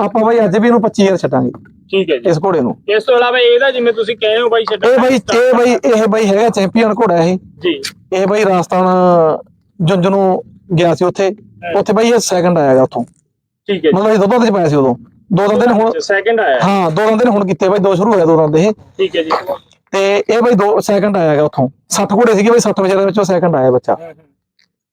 ਆਪਾਂ ਬਾਈ ਅੱਜ ਵੀ ਇਹਨੂੰ 25000 ਛੱਡਾਂਗੇ ਠੀਕ ਹੈ ਜੀ। ਇਸ ਘੋੜੇ ਨੂੰ। ਇਸ ਤੋਂ ਇਲਾਵਾ ਇਹਦਾ ਜਿਵੇਂ ਤੁਸੀਂ ਕਹਿ ਹੋ ਬਾਈ ਛੱਡ ਇਹ ਬਾਈ ਇਹ ਬਾਈ ਇਹ ਬਾਈ ਹੈਗਾ ਚੈਂਪੀਅਨ ਘੋੜਾ ਇਹ। ਜੀ। ਇਹ ਬਾਈ ਰਾਜਸਥਾਨ ਜੁੰਜ ਨੂੰ ਗਿਆ ਸੀ ਉੱਥੇ। ਉੱਥੇ ਬਾਈ ਇਹ ਸੈਕੰਡ ਆਇਆਗਾ ਉੱਥੋਂ। ਠੀਕ ਹੈ ਮਤਲਬ ਇਹ ਦੋ ਦੰਦ ਚ ਪਾਇਆ ਸੀ ਉਦੋਂ। ਦੋ ਦੰਦ ਨੇ ਹੁਣ ਸੈਕਿੰਡ ਆਇਆ। ਹਾਂ ਦੋ ਦੰਦ ਨੇ ਹੁਣ ਕੀਤੇ ਬਾਈ ਦੋ ਸ਼ੁਰੂ ਹੋਇਆ ਦੋ ਦੰਦ ਇਹ। ਠੀਕ ਹੈ ਜੀ। ਤੇ ਇਹ ਬਾਈ ਦੋ ਸੈਕੰਡ ਆਇਆਗਾ ਉੱਥੋਂ। 60 ਘੋੜੇ ਸੀਗੇ ਬਾਈ 60 ਵਿਚਾਰੇ ਵਿੱਚੋਂ ਸੈਕੰਡ ਆਇਆ ਬੱਚਾ।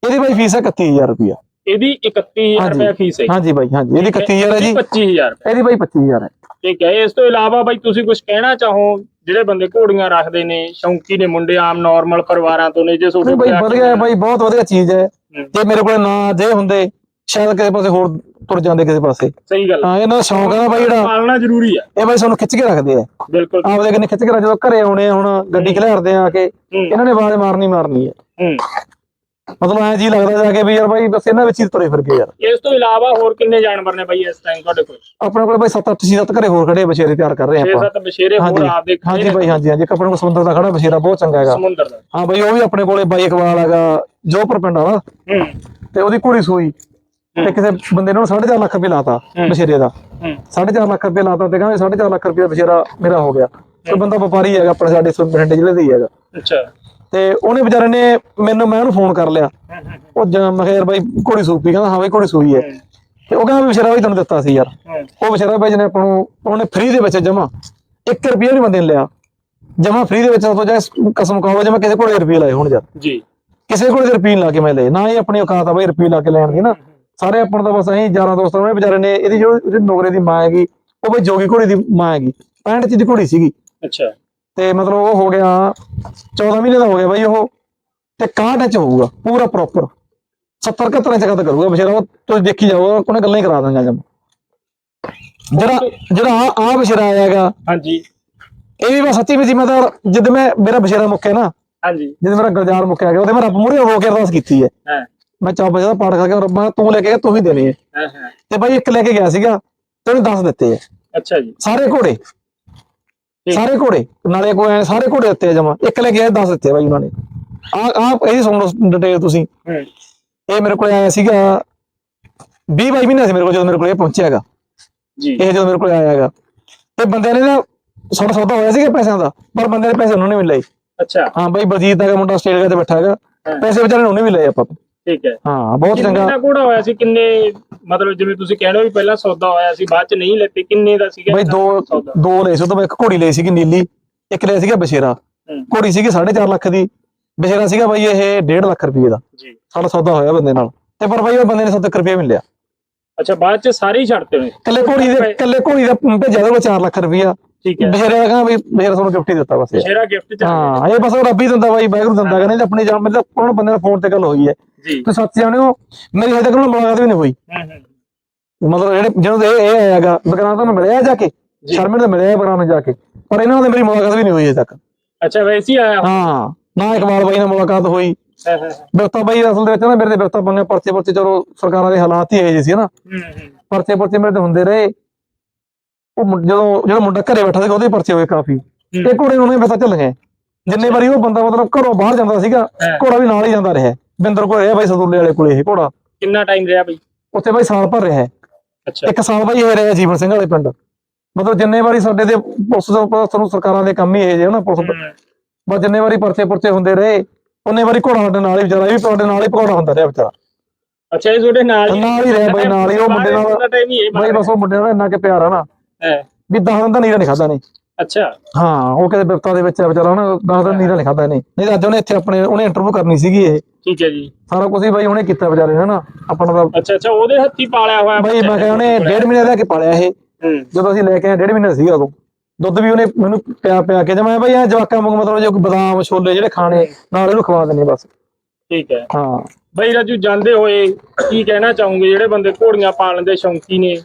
ਇਹਦੀ ਬਾਈ ਫੀਸ ਹੈ 31000 ਰੁਪਿਆ ਇਹਦੀ 31000 ਹਾਂਜੀ। ਰੁਪਏ ਫੀਸ ਹੈ ਹਾਂਜੀ ਬਾਈ ਹਾਂਜੀ। ਇਹਦੀ 31000 ਹੈ। ਜੀ। 25000 ਰੁਪਏ। ਇਹਦੀ ਬਾਈ 25000 ਹੈ। ਠੀਕ ਹੈ ਇਸ ਤੋਂ ਇਲਾਵਾ ਬਾਈ ਤੁਸੀਂ ਕੁਝ ਕਹਿਣਾ ਚਾਹੋ ਜਿਹੜੇ ਬੰਦੇ ਘੋੜੀਆਂ ਰੱਖਦੇ ਨੇ ਸ਼ੌਂਕੀ ਨੇ ਮੁੰਡੇ ਆਮ ਨਾਰਮਲ ਪਰਿਵਾਰਾਂ ਤੋਂ ਨੇ ਜੇ ਨਹੀਂ ਤੁਹਾਡੇ ਬਾਈ ਵਧੀਆ ਹੈ ਬਾਈ ਬਹੁਤ ਵਧੀਆ ਚੀਜ਼ ਹੈ। ਜੇ ਮੇਰੇ ਕੋਲ ਨਾ ਜੇ ਹੁੰਦੇ ਸ਼ਾਇਦ ਕਿਸੇ ਪਾਸੇ ਹੋਰ ਤੁਰ ਜਾਂਦੇ ਕਿਸੇ ਪਾਸੇ। ਸਹੀ ਗੱਲ ਹਾਂ। ਇਹਨਾਂ ਦਾ ਸ਼ੌਂਕ ਹੈ ਬਾਈ ਜਿਹੜਾ ਪਾਲਣਾ ਜ਼ਰੂਰੀ ਹੈ। ਇਹ ਬਾਈ ਸਾਨੂੰ ਖਿੱਚ ਕੇ ਰੱਖਦੇ ਆ। ਬਿਲਕੁਲ। ਆਪਦੇ ਕਿੰਨੇ ਖਿੱਚ ਕੇ ਰੱਖ- ਜਦੋਂ ਘਰੇ ਆਉਣੇ ਹੁਣ ਗੱਡੀ ਖਿਲਾਰਦੇ ਆ ਕੇ ਇਹਨਾਂ ਨੇ ਆਵਾਜ਼ ਮਾਰਨੀ ਮਾਰਨੀ ਹੈ। ਹੂੰ। ਮਤਲਬ ਐ ਜੀ ਲੱਗਦਾ ਜਾ ਕੇ ਵੀ ਯਾਰ ਬਾਈ ਬਸ ਇਹਨਾਂ ਵਿੱਚ ਹੀ ਤੁਰੇ ਫਿਰ ਗਏ ਯਾਰ। ਇਸ ਤੋਂ ਇਲਾਵਾ ਹੋਰ ਕਿੰਨੇ ਜਾਨਵਰ ਨੇ ਬਾਈ ਇਸ ਟਾਈਮ ਤੁਹਾਡੇ ਕੋਲ? ਆਪਣੇ ਕੋਲ ਬਾਈ 7-8 ਸੀ ਸੱਤ ਘਰੇ ਹੋਰ ਖੜੇ ਆ, ਬਛੇਰੇ ਤਿਆਰ ਕਰ ਰਹੇ ਆ 6 ਆਪਾਂ। 7 ਬਸ਼ੇਰੇ ਹੋਰ ਆਪਦੇ ਖੜੇ ਹਾਂਜੀ ਬਾਈ ਹਾਂਜੀ ਹਾਂਜੀ। ਆਪਣੇ ਕੋਲ ਸਮੁੰਦਰ ਦਾ ਖੜਾ ਬਛੇਰਾ ਬਹੁਤ ਚੰਗਾ ਹੈਗਾ। ਸਮੁੰਦਰ ਦਾ। ਹਾਂ ਬਾਈ ਉਹ ਵੀ ਆਪਣੇ ਕੋਲੇ ਬਾਈ ਇਕਬਾਲ ਹੈਗਾ ਜੋਪਰ ਪਿੰਡ ਵਾਲਾ। ਹੂੰ। ਤੇ ਉਹਦੀ ਘੋੜੀ ਸੂਈ। ਤੇ ਕਿਸੇ ਬੰਦੇ ਨੇ ਉਹਨੂੰ 4.5 ਲੱਖ ਰੁਪਏ ਲਾਤਾ। ਬਛੇਰੇ ਦਾ। ਹੂੰ। 4.5 ਲੱਖ ਰੁਪਏ ਲਾਤਾ ਤੇ ਕਹਿੰਦੇ 4.5 ਲੱਖ ਰੁਪਏ ਬਛੇਰਾ ਮੇਰਾ ਹੋ ਗਿਆ। ਤੇ ਬੰਦਾ ਵਪਾਰੀ ਹੈਗਾ ਆਪਣੇ ਸਾਡੇ ਬਠਿੰਡੇ ਜ਼ਿਲ੍ਹੇ ਦਾ ਹੀ ਹੈਗਾ। ਅੱਛਾ। ਤੇ ਉਹਨੇ ਵਿਚਾਰੇ ਨੇ ਮੈਨੂੰ ਮੈਂ ਉਹਨੂੰ ਫੋਨ ਕਰ ਲਿਆ। ਉਹ ਜ- ਮੈਂ ਕਿਹਾ ਯਾਰ ਬਾਈ ਘੋੜੀ ਸੂਪੀ ਕਹਿੰਦਾ ਹਾਂ ਬਾਈ ਘੋੜੀ ਸੂਈ ਹੈ। ਤੇ ਉਹ ਕਹਿੰਦਾ ਵੀ ਵਿਚਾਰਾ ਬਾਈ ਤੈਨੂੰ ਦਿੱਤਾ ਸੀ ਯਾਰ। ਉਹ ਵਿਚਾਰਾ ਬਾਈ ਜਿਹਨੇ ਆਪਾਂ ਨੂੰ ਉਹਨੇ ਫ੍ਰੀ ਦੇ ਵਿੱਚ ਜਮਾ 1 ਰੁਪਿਆ ਨਹੀਂ ਬੰਦੇ ਨੇ ਲਿਆ। ਜਮਾ ਫ੍ਰੀ ਦੇ ਵਿੱਚ ਤੋਂ ਜਾ ਕਸਮ ਖਾਓ ਜਮਾ ਕਿਸੇ ਕੋਲੇ ਰੁਪਏ ਲਾਏ ਹੁਣ ਜਦ ਜੀ। ਕਿਸੇ ਕੋਲੇ ਰੁਪਏ ਲਾ ਕੇ ਮੈਂ ਲਏ। ਨਾ ਹੀ ਆਪਣੀ ਔਕਾਤ ਆ ਬਾਈ ਰੁਪਏ ਲਾ ਕੇ ਲੈਣ ਦੀ ਨਾ। ਸਾਰੇ ਆਪਾਂ ਨੂੰ ਤਾਂ ਬਸ ਅਸੀਂ ਯਾਰਾਂ ਦੋਸਤਾਂ ਨੇ ਵਿਚਾਰੇ ਨੇ ਇਹਦੀ ਜੋ ਇਹਦੀ ਨੋਗਰੇ ਦੀ ਮਾਂ ਹੈਗੀ ਉਹ ਬਈ ਜੋਗੀ ਘੋੜੀ ਦੀ ਮਾਂ ਹੈਗੀ। 65 ਚ ਦੀ ਘੋੜੀ ਸੀਗੀ। ਅੱਛਾ। ਤੇ ਮਤਲਬ ਉਹ ਹੋ ਗਿਆ 14 ਮਹੀਨੇ ਦਾ ਹੋ ਗਿਆ ਬਾਈ ਉਹ ਤੇ 61 ਚ ਹੋਊਗਾ ਪੂਰਾ ਪ੍ਰੋਪਰ 70 71 ਚ ਕਦ ਕਰੂਗਾ ਬਸ਼ੇਰਾ ਉਹ ਤੁਸੀਂ ਦੇਖੀ ਜਾਓ ਉਹਨੇ ਗੱਲਾਂ ਹੀ ਕਰਾ ਦਾਂਗਾ ਜਮ। ਜਿਹੜਾ ਜਿਹੜਾ ਆ ਬਸ਼ੇਰਾ ਆਇਆ ਹੈਗਾ ਹਾਂਜੀ। ਇਹ ਵੀ ਮੈਂ ਸੱਚੀ ਵਿੱਚ ਮੈਂ ਤਾਂ ਜਦ ਮੈਂ ਮੇਰਾ ਬਸ਼ੇਰਾ ਮੁੱਕਿਆ ਨਾ ਹਾਂਜੀ। ਜਦ ਮੇਰਾ ਗਰਜਾਰ ਮੁੱਕਿਆ ਗਿਆ ਉਹਦੇ ਮੈਂ ਰੱਬ ਮੂਹਰੇ ਹੋ ਕੇ ਅਰਦਾਸ ਕੀਤੀ ਹੈ। ਹਾਂ। ਮੈਂ ਚੌਪ ਦਾ ਪਾਠ ਕਰਕੇ ਰੱਬਾ ਤੂੰ ਲੈ ਕੇ ਗਿਆ ਤੂੰ ਹੀ ਦੇਣੇ ਹੈ। ਹਾਂ ਹਾਂ। ਤੇ ਬਾਈ ਇੱਕ ਲੈ ਕੇ ਗਿਆ ਸੀਗਾ ਤੇ ਉਹਨੇ 10 ਦਿੱਤੇ ਹੈ। ਅੱਛਾ ਜੀ। ਸਾਰੇ ਘੋੜੇ। ਸਾਰੇ ਘੋੜੇ ਨਾਲੇ ਕੋਈ ਐਂ ਸਾਰੇ ਘੋੜੇ ਦਿੱਤੇ ਜਮਾ। ਇੱਕ ਲੈ ਕੇ ਆਇਆ 10 ਦਿੱਤੇ ਬਾਈ ਉਹਨਾਂ ਨੇ। ਆ ਆ ਇਹਦੀ ਸੁਣ ਲਓ ਡਿਟੇਲ ਤੁਸੀਂ। ਇਹ ਮੇਰੇ ਕੋਲ ਆਇਆ ਸੀਗਾ 20 ਬਾਈ ਮਹੀਨੇ ਸੀ ਮੇਰੇ ਕੋਲ ਜਦੋਂ ਮੇਰੇ ਕੋਲ ਇਹ ਪਹੁੰਚਿਆ ਹੈਗਾ। ਜੀ। ਇਹ ਜਦੋਂ ਮੇਰੇ ਕੋਲ ਆਇਆ ਹੈਗਾ। ਤੇ ਬੰਦਿਆਂ ਨੇ ਨਾ ਸਾਡਾ ਸੌਦਾ ਹੋਇਆ ਸੀਗਾ ਪੈਸਿਆਂ ਦਾ ਪਰ ਬੰਦੇ ਨੇ ਪੈਸੇ ਉਹਨਾਂ ਨੇ ਵੀ ਲਏ। ਅੱਛਾ। ਹਾਂ ਬਾਈ ਬਲਜੀਤ ਦਾ ਮੁੰਡਾ ਆਸਟ੍ਰੇਲੀਆ ਤੇ ਬੈਠਾ ਹੈਗਾ। ਪੈਸੇ ਵਿਚਾਰੇ ਉਹਨੇ ਵੀ ਲਏ ਆਪਾਂ। ਤੋਂ ਠੀਕ ਹੈ। ਹਾਂ ਬਹੁਤ ਕਿੰਨੇ ਚੰਗਾ। ਦਾ ਘੋੜਾ ਹੋਇਆ ਸੀ? ਕਿੰਨੇ ਮਤਲਬ ਜਿਵੇਂ ਤੁਸੀਂ ਕਹਿ ਰਹੇ ਹੋ ਵੀ ਪਹਿਲਾਂ ਸੌਦਾ ਹੋਇਆ ਸੀ ਬਾਅਦ ਚ ਨਹੀਂ ਲੈਤੇ ਕਿੰਨੇ ਦਾ ਸੀਗਾ? ਬਾਈ ਦੋ ਸੌਦਾ? ਦੋ ਲਏ ਸੀ ਉਹ ਤੋਂ ਇੱਕ ਘੋੜੀ ਲਈ ਸੀਗੀ ਨੀਲੀ ਇੱਕ ਲਿਆ ਸੀਗਾ ਬਸ਼ੇਰਾ ਹੂੰ। ਘੋੜੀ ਸੀਗੀ 4.5 ਲੱਖ ਦੀ। ਬਸ਼ੇਰਾ ਸੀਗਾ ਬਾਈ ਇਹ 1.5 ਲੱਖ ਰੁਪਏ ਦਾ। ਜੀ। ਸਾਡਾ ਸੌਦਾ ਹੋਇਆ ਬੰਦੇ ਨਾਲ। ਤੇ ਪਰ ਬਾਈ ਉਹ ਬੰਦੇ ਨੇ 70 ਰੁਪਏ ਮਿਲਿਆ ਅੱਛਾ ਬਾਅਦ ਚ ਸਾਰੇ ਹੀ ਛੱਡਤੇ ਹੋਏ ਕੱਲੇ ਘੋੜੀ ਦੇ ਕੱਲੇ ਘੋੜੀ ਦਾ ਭੇਜਿਆ ਉਹਦੇ ਕੋਲ 4 ਲੱਖ ਰੁਪਇਆ। ਠੀਕ ਹੈ। ਬਸ਼ੇਰੇ ਦਾ ਕਹਿੰਦਾ ਵੀ ਬਸ਼ੇਰਾ ਤੁਹਾਨੂੰ ਗਿਫਟ ਹੀ ਦਿੱਤਾ ਬਸ। ਇਹ। ਸ਼ੇਰਾ ਗਿਫਟ ਚ ਹਾਂ ਇਹ ਬਸ ਉਹ ਰੱਬ ਹੀ ਦਿੰਦਾ ਬਾਈ ਵਾਹਿਗੁਰੂ ਦਿੰਦਾ ਕਹਿੰਦੇ ਆਪਣੀ ਜਾਨ ਮਤਲਬ ਉਹਨਾਂ ਬੰਦੇ ਨਾਲ ਫੋਨ ਤੇ ਗੱਲ ਹੋਈ ਹੈ। ਜੀ। ਤੁਸੀਂ ਸੱਚ ਜਾਣਦੇ ਹੋ ਮੇਰੀ ਹਜੇ ਤੱਕ ਉਹਨਾਂ ਨਾਲ ਮੁਲਾਕਾਤ ਵੀ ਨਹੀਂ ਹੋਈ। ਹੂੰ ਹੂੰ। ਮਤਲਬ ਜਿਹੜੇ ਜਿਹਨਾਂ ਦੇ ਇਹ ਇਹ ਹੈਗਾ ਬਗਰਾਂ ਤੋਂ ਮੈਂ ਮਿਲਿਆ ਜਾ ਕੇ। ਸ਼ਰਮੇ ਤੋਂ ਮਿਲਿਆ ਬਗਰਾਂ ਨੂੰ ਜਾ ਕੇ ਪਰ ਇਹਨਾਂ ਨਾਲ ਮੇਰੀ ਮੁਲਾਕਾਤ ਵੀ ਨਹੀਂ ਹੋਈ ਹਜੇ ਤੱਕ। ਅੱਛਾ ਵੈਸੇ ਹੀ ਆਇਆ। ਹਾਂ ਨਾ ਇਕਬਾਲ ਬਾਈ ਨਾਲ ਮੁਲਾਕਾਤ ਹੋਈ। ਹਾਂ, ਹਾਂ, ਹਾਂ। ਬਿਰਤਾ ਬਾਈ ਅਸਲ ਦੇ ਵਿੱਚ ਨਾ ਮੇਰੇ ਤੇ ਬਿਰਤਾ ਪੰਗੇ ਪਰਚੇ ਪਰਚੇ ਚਲੋ ਸਰਕਾਰਾਂ ਦੇ ਹਾਲਾਤ ਹੀ ਇਹ ਜਿਹੇ ਸੀ ਨਾ। ਹੂੰ ਹੂੰ। ਪਰਚੇ ਪਰਚੇ ਮੇਰੇ ਤੇ ਹੁੰਦੇ ਰਹੇ। ਉਹ ਮੁੰ- ਜਦੋਂ ਜਿਹੜਾ ਮੁੰਡਾ ਘਰੇ ਬੈਠਾ ਸੀ ਉਹਦੇ ਪਰਚੇ ਹੋਏ ਕਾਫੀ। ਇਹ ਘੋੜੇ ਨੂੰ ਨਹੀਂ ਪਤਾ ਚੱਲ ਗਏ ਜਿੰਨੇ ਵਾਰੀ ਉਹ ਬੰਦਾ ਮਤਲਬ ਘਰੋਂ ਬਾਹਰ ਜਾਂਦਾ ਸੀਗਾ ਹਾਂ। ਘੋੜਾ ਵੀ ਨਾਲ ਹੀ ਜਾਂਦਾ ਰਿਹਾ। ਬਿੰਦਰ ਕੋਲ ਰਿਹਾ ਬਾਈ ਸਦੂਲੇ ਵਾਲੇ ਕੋਲੇ ਇਹ ਘੋੜਾ। ਕਿੰਨਾ ਟਾਈਮ ਰਿਹਾ ਬਈ? ਉੱਥੇ ਬਾਈ ਸਾਲ ਭਰ ਰਿਹਾ ਅੱਛਾ। ਇੱਕ ਸਾਲ ਬਾਈ ਇਹ ਰਿਹਾ ਜੀਵਨ ਸਿੰਘ ਵਾਲੇ ਪਿੰਡ। ਮਤਲਬ ਜਿੰਨੇ ਵਾਰੀ ਸਾਡੇ ਦੇ ਪੁਲਿਸ ਦੇ ਉੱਪਰ ਸਾਨੂੰ ਸਰਕਾਰਾਂ ਦੇ ਕੰਮ ਹੀ ਇਹ ਜੇ ਨਾ ਪੁਲਿਸ ਹੂੰ, ਬਸ ਜਿੰਨੇ ਵਾਰੀ ਪਰਚੇ ਪਰਚੇ ਹੁੰਦੇ ਰਹੇ ਉਹਨੇ ਵਾਰੀ ਘੋੜਾ ਸਾਡੇ ਨਾਲ ਹੀ ਵਿਚਾਰਾ ਇਹ ਵੀ ਤੁਹਾਡੇ ਨਾਲ ਹੀ ਘੋੜਾ ਹੁੰਦਾ ਰਿਹਾ ਵਿਚਾਰਾ। ਅੱਛਾ ਇਹ ਤੁਹਾਡੇ ਨਾਲ ਹੀ ਨਾਲ ਹੀ ਰਿਹਾ ਬਾਈ ਨਾਲ ਹੀ ਉਹ ਮੁੰਡੇ ਨਾਲ ਟਾਈਮ ਹੀ ਇਹ ਬਾਈ ਬਸ ਉਹ ਮੁੰਡੇ ਨਾਲ ਇੰਨਾ ਕਿ ਪਿਆਰ ਆ ਨਾ। ਵੀ ਦਸ ਦਿਨ ਦਾ ਨੀਰਾ ਨਹੀਂ ਖਾਦਾ ਨੇ ਅੱਛਾ। ਹਾਂ ਉਹ ਕਿਤੇ ਬਿਪਤਾ ਦੇ ਵਿੱਚ ਆ ਵਿਚਾਰਾ ਉਹਨੇ ਦਸ ਦਿਨ ਨੀਰਾ ਨਹੀਂ ਖਾਦਾ ਨੇ ਨਹੀਂ ਤਾਂ ਅੱਜ ਉਹਨੇ ਇੱਥੇ ਆਪਣੇ ਉਹਨੇ ਇੰਟਰਵਿਊ ਕਰਨੀ ਸੀਗੀ ਇਹ। ਠੀਕ ਹੈ ਜੀ। ਸਾਰਾ ਕੁਝ ਹੀ ਬਾਈ ਉਹਨੇ ਕੀਤਾ ਵਿਚਾਰੇ ਨੇ ਨਾ ਆਪਣਾ ਤਾਂ ਅੱਛਾ ਅੱਛਾ ਉਹਦੇ ਹੱਥੀ ਪਾਲਿਆ ਹੋਇਆ ਬਾਈ ਮੈਂ ਕਿਹਾ ਉਹਨੇ ਡੇਢ ਮਹੀਨੇ ਦਾ ਕੇ ਪਾਲਿਆ ਇਹ। ਜਦੋਂ ਅਸੀਂ ਲੈ ਕੇ ਆਏ ਡੇਢ ਮਹੀਨੇ ਦਾ ਸੀਗਾ ਉਦੋਂ। ਦੁੱਧ ਵੀ ਉਹਨੇ ਮੈਨੂੰ ਪਿਆ ਪਿਆ ਕੇ ਜਮਾ ਬਾਈ ਇਹ ਜਵਾਕਾਂ ਵਾਂਗੂ ਮਤਲਬ ਜੋ ਬਦਾਮ ਛੋਲੇ ਜਿਹੜੇ ਖਾਣੇ ਨਾਲ ਇਹਨੂੰ ਖਵਾ ਦਿੰਦੇ ਬਸ। ਠੀਕ ਹੈ। ਹਾਂ। ਬਈ ਰਾਜੂ ਜਾਂਦੇ ਹੋਏ ਕੀ ਕਹਿਣਾ ਚਾਹੋਗੇ? ਜਿਹੜੇ ਬੰਦੇ ਘੋੜੀਆਂ ਪਾਲਣ ਦੇ ਸ਼ੌਂਕੀ ਨੇ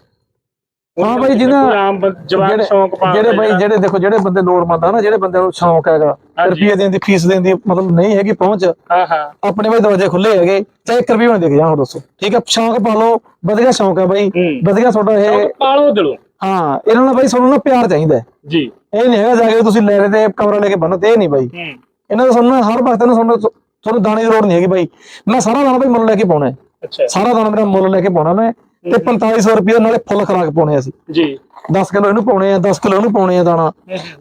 ਹਾਂ ਬਾਈ ਜਿਹਨਾਂ- ਜਵਾਨ ਸ਼ੌਂਕ ਪਾਲਦੇ ਜਿਹੜੇ ਬਾਈ ਜਿਹੜੇ ਦੇਖੋ ਜਿਹੜੇ ਬੰਦੇ ਲੋੜਵੰਦ ਆ ਨਾ ਜਿਹੜੇ ਬੰਦਿਆਂ ਨੂੰ ਸ਼ੌਂਕ ਹੈਗਾ ਹਾਂਜੀ। ਰੁਪਈਏ ਦੇਣ ਦੀ ਫੀਸ ਦੇਣ ਦੀ ਮਤਲਬ ਨਹੀਂ ਹੈਗੀ ਪਹੁੰਚ। ਹਾਂ ਹਾਂ। ਆਪਣੇ ਬਾਈ ਦਰਵਾਜ਼ੇ ਖੁੱਲੇ ਹੈਗੇ ਚਾਹੇ 1 ਰੁਪਈਆ ਦੇ ਕੇ ਜਾਓ ਦੱਸੋ। ਠੀਕ ਹੈ ਸ਼ੌਂਕ ਪਾ ਲਓ ਵਧੀਆ ਸ਼ੌਂਕ ਹੈ ਬਾਈ। ਵਧੀਆ ਤੁਹਾਡਾ ਇਹ ਪਾਲੋ ਦਿਲੋਂ। ਹਾਂ ਇਹਨਾਂ ਨਾਲ ਬਾਈ ਤੁਹਾਨੂੰ ਨਾ ਪਿਆਰ ਚਾਹੀਦਾ। ਜੀ। ਇਹ ਨਹੀਂ ਹੈਗਾ ਜਾ ਕੇ ਤੁਸੀਂ ਲੈ ਤੇ ਕਮਰਾ ਲੈ ਕੇ ਬੰਨੋ ਤੇ ਇਹ ਨਹੀਂ ਬਾਈ। ਇਹਨਾਂ ਦਾ ਸਾਨੂੰ ਨਾ ਹਰ ਵਕਤ ਨਾ ਤੁਹਾਨੂੰ ਤੁਹਾਨੂੰ ਦਾਣੇ ਦੀ ਲੋੜ ਨਹੀਂ ਹੈਗੀ ਬਾਈ। ਮੈਂ ਸਾਰਾ ਦਾਣਾ ਬਾਈ ਮੁੱਲ ਲੈ ਕੇ ਪਾਉਣਾ ਹੈ। ਅੱਛਾ। ਸਾਰਾ ਦਾਣਾ ਮੇਰਾ ਮੁੱਲ ਲੈ ਕੇ ਪਾਉਣਾ ਮੈਂ। ਤੇ 4500 ਰੁਪਏ ਨਾਲੇ ਫੁੱਲ ਖਰਾਕ ਪਾਉਣੇ ਅਸੀਂ। ਜੀ। 10 ਕਿਲੋ ਇਹਨੂੰ ਪਾਉਣੇ ਆ 10 ਕਿਲੋ ਇਹਨੂੰ ਪਾਉਣੇ ਆ ਦਾਣਾ।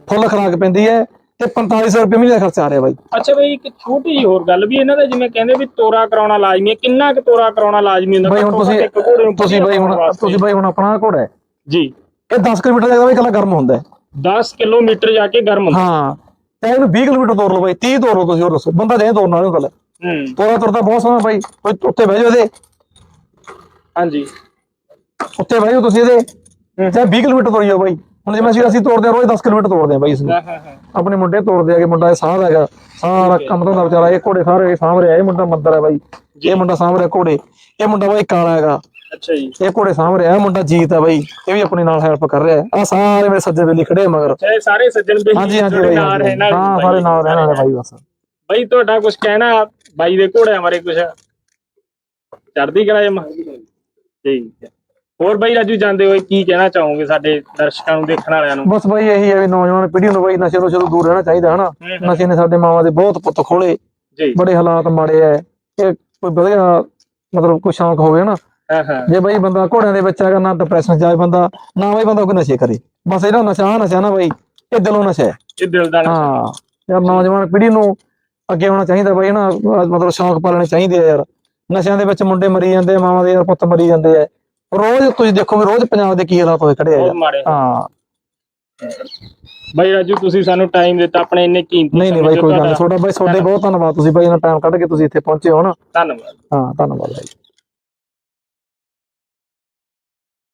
ਫੁੱਲ ਖਰਾਕ ਪੈਂਦੀ ਹੈ ਤੇ 4500 ਰੁਪਏ ਮਹੀਨੇ ਦਾ ਖਰਚਾ ਆ ਰਿਹਾ ਬਾਈ। ਅੱਛਾ ਬਈ ਇੱਕ ਛੋਟੀ ਜਿਹੀ ਹੋਰ ਗੱਲ ਵੀ ਇਹਨਾਂ ਦਾ ਜਿਵੇਂ ਕਹਿੰਦੇ ਵੀ ਤੋਰਾ ਕਰਾਉਣਾ ਲਾਜ਼ਮੀ ਹੈ। ਕਿੰਨਾ ਕੁ ਤੋਰਾ ਕਰਾਉਣਾ ਲਾਜ਼ਮੀ ਹੁੰਦਾ? ਬਾਈ ਹੁਣ ਤੁਸੀਂ ਇੱਕ ਘੋੜੇ ਨੂੰ ਤੁਸੀਂ ਬਾਈ ਹੁਣ। ਤੁਸੀਂ ਬਾਈ ਹੁਣ ਆਪਣਾ ਘੋੜਾ ਹੈ। ਜੀ। ਇਹ 10 ਕਿਲੋਮੀਟਰ ਦਾ ਬਾਈ ਇਕੱਲਾ ਗਰਮ ਹੁੰਦਾ ਹੈ। 10 ਕਿਲੋਮੀਟਰ ਜਾ ਕੇ ਗਰਮ ਹੁੰਦਾ ਹਾਂ। ਤੇ ਇਹਨੂੰ 20 ਕਿਲੋਮੀਟਰ ਤੋਰ ਲਓ ਬਾਈ 30 ਤੋਰ ਲਓ ਤੁਸੀਂ ਹੋਰ ਦੱਸੋ। ਬੰਦਾ ਜੇ ਤੋਰਨ ਵਾਲੇ ਗੱਲ ਹੂੰ। ਤੋਰਾ ਤੁਰਦਾ ਬਹੁਤ ਸੋਹਣਾ ਬਾਈ ਕੋਈ ਉੱਤੇ ਬਹਿ ਜਾਓ ਇਹਦੇ। ਹਾਂਜੀ। ਉੱਤੇ ਜਾਓ ਤੁਸੀਂ ਇਹਦੇ ਚਾਹੇ 20 ਕਿਲੋਮੀਟਰ ਤੋਰੀ ਜਾਓ ਬਾਈ। ਹੁਣ ਜਿਵੇਂ ਅਸੀਂ ਅਸੀਂ ਤੋਰਦੇ ਹਾਂ ਰੋਜ਼ 10 ਕਿਲੋਮੀਟਰ ਤੋਰਦੇ ਹਾਂ ਬਾਈ ਇਸ ਨੂੰ ਆਪਣੇ ਮੁੰਡੇ ਤੋਰਦੇ ਆਗੇ ਮੁੰਡਾ ਇਹ ਸਾਹ ਹੈਗਾ। ਸਾਰਾ ਕੰਮ ਧੰਦਾ ਵਿਚਾਰਾ ਇਹ ਘੋੜੇ ਸਾਰੇ ਸਾਂਭ ਰਿਹਾ ਇਹ ਮੁੰਡਾ ਮੰਦਰ ਹੈ ਬਾਈ। ਇਹ ਮੁੰਡਾ ਸਾਂਭ ਰਿਹਾ ਘੋੜੇ। ਇਹ ਮੁੰਡਾ ਬਾਈ ਕਾਲਾ ਹੈਗਾ। ਅੱਛਾ ਜੀ। ਇਹ ਘੋੜੇ ਸਾਂਭ ਰਿਹਾ ਮੁੰਡਾ ਜੀਤ ਹੈ ਬਾਈ। ਇਹ ਵੀ ਆਪਣੇ ਨਾਲ ਹੈਲਪ ਕਰ ਰਿਹਾ ਆ ਸਾਰੇ ਮੇਰੇ ਸੱਜੇ ਵੇਲੇ ਖੜੇ ਆ ਮਗਰ। ਸਾਰੇ ਸੱਜਣ ਬਈ ਹਾਂਜੀ ਹਾਂਜੀ ਬਾਈ ਹਾਂ ਸਾਰੇ ਨਾਲ ਰਹਿਣ ਵਾਲੇ ਬਾਈ ਬਸ। ਬਾਈ ਤੁਹਾਡਾ ਕੁਝ ਕਹਿਣਾ ਬਾਈ ਦੇ ਘੋੜਿਆਂ ਬਾਰੇ ਕੁਝ ਚੜਦੀ ਕਲਾ ਜਮਾ ਠੀਕ ਹੈ। ਹੋਰ ਬਾਈ ਰਾਜੂ ਜਾਂਦੇ ਹੋਏ ਕੀ ਕਹਿਣਾ ਚਾਹੋਗੇ ਸਾਡੇ ਦਰਸ਼ਕਾਂ ਨੂੰ ਦੇਖਣ ਵਾਲਿਆਂ ਨੂੰ? ਬਸ ਬਾਈ ਇਹੀ ਹੈ ਵੀ ਨੌਜਵਾਨ ਪੀੜ੍ਹੀ ਨੂੰ ਬਾਈ ਨਸ਼ੇ ਤੋਂ ਸ਼ੁਰੂ ਦੂਰ ਰਹਿਣਾ ਚਾਹੀਦਾ ਹਨਾ। ਨਸ਼ੇ ਨੇ ਸਾਡੇ ਮਾਵਾਂ ਦੇ ਬਹੁਤ ਪੁੱਤ ਖੋਲੇ। ਜੀ। ਬੜੇ ਹਾਲਾਤ ਮਾੜੇ ਐ। ਇਹ ਕੋਈ ਵਧੀਆ ਮਤਲਬ ਕੋਈ ਸ਼ੌਂਕ ਹੋਵੇ ਨਾ ਹਾਂ ਹਾਂ। ਜੇ ਬਾਈ ਬੰਦਾ ਘੋੜਿਆਂ ਦੇ ਵਿੱਚ ਹੈਗਾ ਨਾ ਡਿਪਰੈਸ਼ਨ ਜਾਏ ਬੰਦਾ ਨਾ ਬਾਈ ਬੰਦਾ ਕੋਈ ਨਸ਼ੇ ਕਰੇ। ਬਸ ਇਹਦਾ ਨਸ਼ਾ ਨਸ਼ਾ ਨਾ ਬਾਈ ਇਹ ਦਿਲੋਂ ਨਸ਼ਾ ਹੈ ਇਹ ਦਿਲ ਦਾ ਨਸ਼ਾ। ਹਾਂ ਯਾਰ ਨੌਜਵਾਨ ਪੀੜ੍ਹੀ ਨੂੰ ਅੱਗੇ ਆਉਣਾ ਚਾਹੀਦਾ ਬਾਈ ਨਾ ਅਹ ਮਤਲਬ ਸ਼ੌਂਕ ਪਾਲਣੇ ਚਾਹੀਦੇ ਆ ਯਾਰ। ਨਸ਼ਿਆਂ ਦੇ ਵਿੱਚ ਮੁੰਡੇ ਮਰੀ ਜਾਂਦੇ ਮਾਵਾਂ ਦੇ ਯਾਰ ਪੁੱਤ ਮਰੀ ਜਾਂਦੇ ਆ ਰੋਜ਼ ਤੁਸੀਂ ਦੇਖੋਗੇ ਰੋਜ਼ ਪੰਜਾਬ ਦੇ ਕੀ ਹਾਲਾਤ ਹੋਏ ਖੜੇ ਆ ਬਹੁਤ ਯਾਰ। ਮਾੜੇ ਹਾਂ। ਬਾਈ ਰਾਜੂ ਤੁਸੀਂ ਸਾਨੂੰ ਟਾਈਮ ਦਿੱਤਾ ਆਪਣੇ ਇੰਨੇ ਕੀਮਤੀ ਨਹੀਂ ਨਹੀਂ ਸਮੇਂ ਬਾਈ ਚੋਂ ਕੋਈ ਗੱਲ ਨਹੀਂ। ਤੁਹਾਡਾ ਤੁਹਾਡਾ ਬਾਈ ਤੁਹਾਡੇ ਬਹੁਤ ਧੰਨਵਾਦ। ਤੁਸੀਂ ਬਾਈ ਇਹਨਾਂ ਟਾਈਮ ਕੱਢ ਕੇ ਤੁਸੀਂ ਇੱਥੇ ਪਹੁੰਚੇ ਹੋ ਨਾ। ਧੰਨਵਾਦ। ਹਾਂ ਧੰਨਵਾਦ ਬਾਈ।